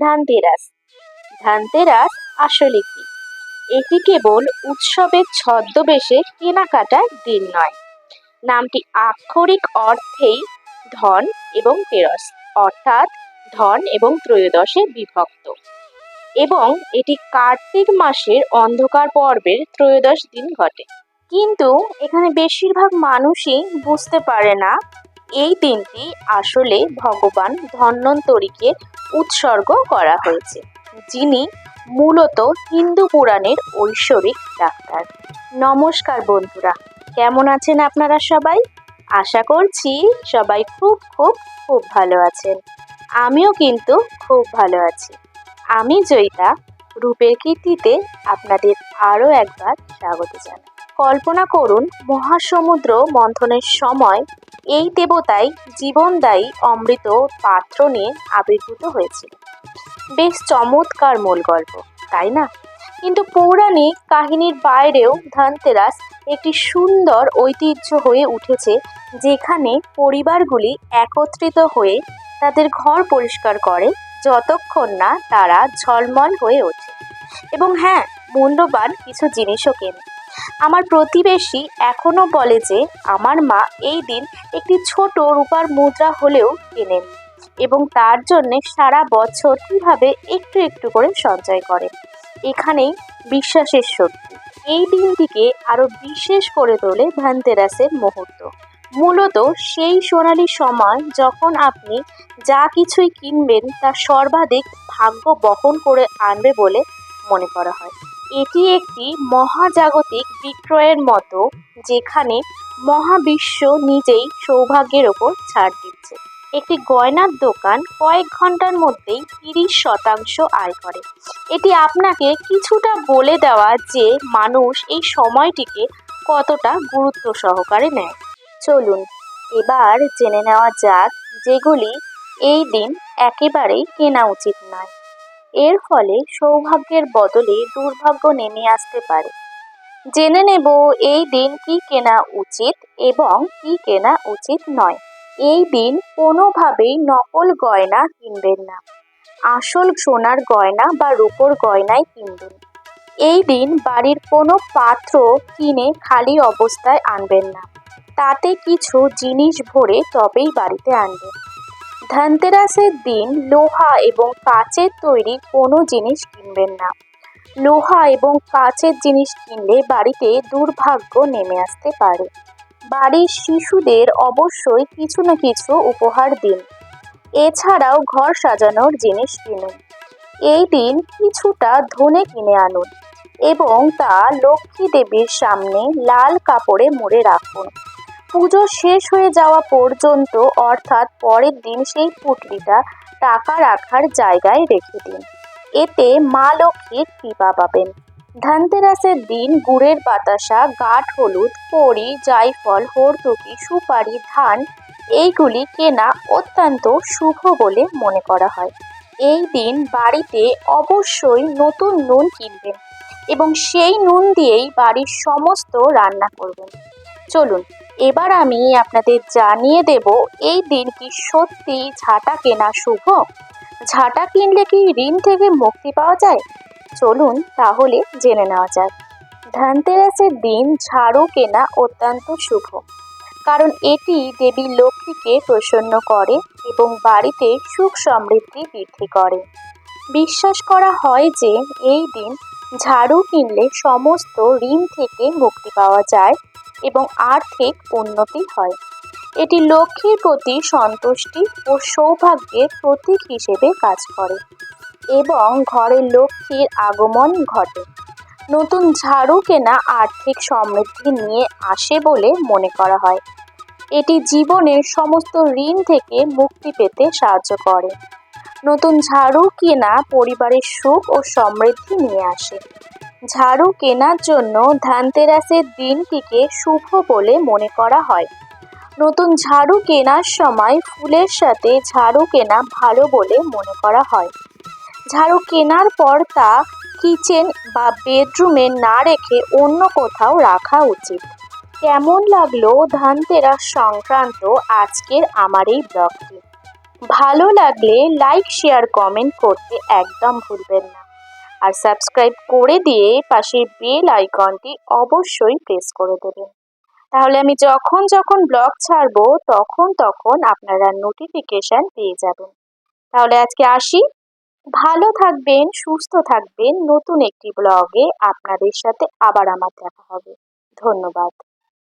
ধানতেরাস। ধানতেরাস আসলে কি? এটি কেবল উৎসবের ছদ্মবেশে কেনাকাটার দিন নয়। নামটি আক্ষরিক অর্থেই ধন এবং তেরস, অর্থাৎ ধন এবং ত্রয়োদশে বিভক্ত। এবং এটি কার্তিক মাসের অন্ধকার পর্বের ত্রয়োদশ দিন ঘটে। কিন্তু এখানে বেশিরভাগ মানুষই বুঝতে পারে না এই দিনটি আসলে ভগবান ধন্বন্তরীকে উৎসর্গ করা হয়েছে, যিনি মূলত হিন্দু পুরাণের ঐশ্বরিক ডাক্তার। নমস্কার বন্ধুরা, কেমন আছেন আপনারা সবাই? আশা করছি সবাই খুব খুব খুব ভালো আছেন। আমিও কিন্তু খুব ভালো আছি। আমি জয়িতা, রূপের কীর্তিতে আপনাদের আরও একবার স্বাগত জানাই। কল্পনা করুন, মহাসমুদ্র মন্থনের সময় এই দেবতাই জীবনদায়ী অমৃত পাত্র নিয়ে আবির্ভূত হয়েছিল। বেশ চমৎকার মূল গল্প তাই না? কিন্তু পৌরাণিক কাহিনীর বাইরেও ধানতেরাস একটি সুন্দর ঐতিহ্য হয়ে উঠেছে, যেখানে পরিবারগুলি একত্রিত হয়ে তাদের ঘর পরিষ্কার করে যতক্ষণ না তারা ঝলমল হয়ে ওঠে। এবং হ্যাঁ মূল্যবান কিছু জিনিসও কেনে। আমার প্রতিবেশী এখনও বলে যে আমার মা এই দিন একটি ছোট রূপার মুদ্রা হলেও কেনেন এবং তার জন্যে সারা বছর কীভাবে একটু একটু করে সঞ্চয় করেন। এখানেই বিশ্বাসের শক্তি। এই দিনটিকে আরও বিশেষ করে তোলে ধানতেরাসের মুহূর্ত। মূলত সেই সোনালি সময় যখন আপনি যা কিছুই কিনবেন তা সর্বাধিক ভাগ্য বহন করে আনবে বলে মনে করা হয়। এটি একটি মহাজাগতিক বিক্রয়ের মতো, যেখানে মহাবিশ্ব নিজেই সৌভাগ্যের ওপর ছাড় দিচ্ছে। একটি গয়নার দোকান কয়েক ঘণ্টার মধ্যেই তিরিশ শতাংশ আয় করে। এটি আপনাকে কিছুটা বলে দেওয়া যে মানুষ এই সময়টিকে কতটা গুরুত্ব সহকারে নেয়। চলুন, এবার জেনে নেওয়া যাক যেগুলি এই দিন একেবারেই কেনা উচিত নয়। এর ফলে সৌভাগ্যের বদলে দুর্ভাগ্য নেমে আসতে পারে। জেনে নেব এই দিন কি কেনা উচিত এবং কি কেনা উচিত নয়। এই দিন কোনোভাবেই নকল গয়না কিনবেন না। আসল সোনার গয়না বা রূপোর গয়নাই কিনবেন। এই দিন বাড়ির কোনো পাত্র কিনে খালি অবস্থায় আনবেন না। তাতে কিছু জিনিস ভরে তবেই বাড়িতে আনবেন। ধনতেরাসের দিন লোহা এবং কাচের তৈরি কোনো জিনিস কিনবেন না। লোহা এবং কাচের জিনিস কিনলে বাড়িতে দুর্ভাগ্য নেমে আসতে পারে। বাড়ির শিশুদের অবশ্যই কিছু না কিছু উপহার দিন। এছাড়াও ঘর সাজানোর জিনিস কিনুন। এই দিন কিছুটা ধনে কিনে আনুন এবং তা লক্ষ্মী দেবীর সামনে লাল কাপড়ে মুড়ে রাখুন। পুজো শেষ হয়ে যাওয়া পর্যন্ত, অর্থাৎ পরের দিন সেই পুটলিটা টাকা রাখার জায়গায় রেখে দিন। এতে মা লক্ষ্মীর কৃপা পাবেন। ধনতেরাসের দিন গুড়ের বাতাসা গাঠ হলুদ, কড়ি, জায়ফল হরতুকি সুপারি, ধান, এইগুলি কেনা অত্যন্ত শুভ বলে মনে করা হয়। এই দিন বাড়িতে অবশ্যই নতুন নুন কিনবেন এবং সেই নুন দিয়েই বাড়ির সমস্ত রান্না করবেন। চলুন এবার আমি আপনাদের জানিয়ে দেব, এই দিন কি সত্যি ঝাঁটা কেনা শুভ? ঝাঁটা কিনলে কি ঋণ থেকে মুক্তি পাওয়া যায়? চলুন তাহলে জেনে নেওয়া যাক। ধনতেরাসের দিন ঝাড়ু কেনা অত্যন্ত শুভ। কারণ এটি দেবী লক্ষ্মীকে প্রসন্ন করে এবং বাড়িতে সুখ সমৃদ্ধি বৃদ্ধি করে। বিশ্বাস করা হয় যে, এই দিন ঝাড়ু কিনলে সমস্ত ঋণ থেকে মুক্তি পাওয়া যায় এবং আর্থিক উন্নতি হয়। এটি লক্ষ্মীর প্রতি সন্তুষ্টি ও সৌভাগ্যের প্রতীক হিসেবে কাজ করে এবং ঘরে লক্ষ্মীর আগমন ঘটে। নতুন ঝাড়ু কেনা আর্থিক সমৃদ্ধি নিয়ে আসে বলে মনে করা হয়। এটি জীবনের সমস্ত ঋণ থেকে মুক্তি পেতে সাহায্য করে। নতুন ঝাড়ু কেনা পরিবারের সুখ ও সমৃদ্ধি নিয়ে আসে। ঝাড়ু কেনার জন্য ধানতেরাসের দিনটিকে শুভ বলে মনে করা হয়। নতুন ঝাড়ু কেনার সময় ফুলের সাথে ঝাড়ু কেনা ভালো বলে মনে করা হয়। ঝাড়ু কেনার পর তা কিচেন বা বেডরুমে না রেখে অন্য কোথাও রাখা উচিত। কেমন লাগল ধানতেরাস সংক্রান্ত আজকের আমার এই ব্লগটি? ভালো লাগলে লাইক, শেয়ার, কমেন্ট করতে একদম ভুলবেন না। আর সাবস্ক্রাইব করে দিয়ে পাশের বেল আইকনটি অবশ্যই প্রেস করে দেবেন। তাহলে আমি যখন যখন ব্লগ ছাড়ব, তখন তখন আপনারা নোটিফিকেশান পেয়ে যাবেন। তাহলে আজকে আসি। ভালো থাকবেন, সুস্থ থাকবেন। নতুন একটি ব্লগে আপনাদের সাথে আবার আমার দেখা হবে। ধন্যবাদ।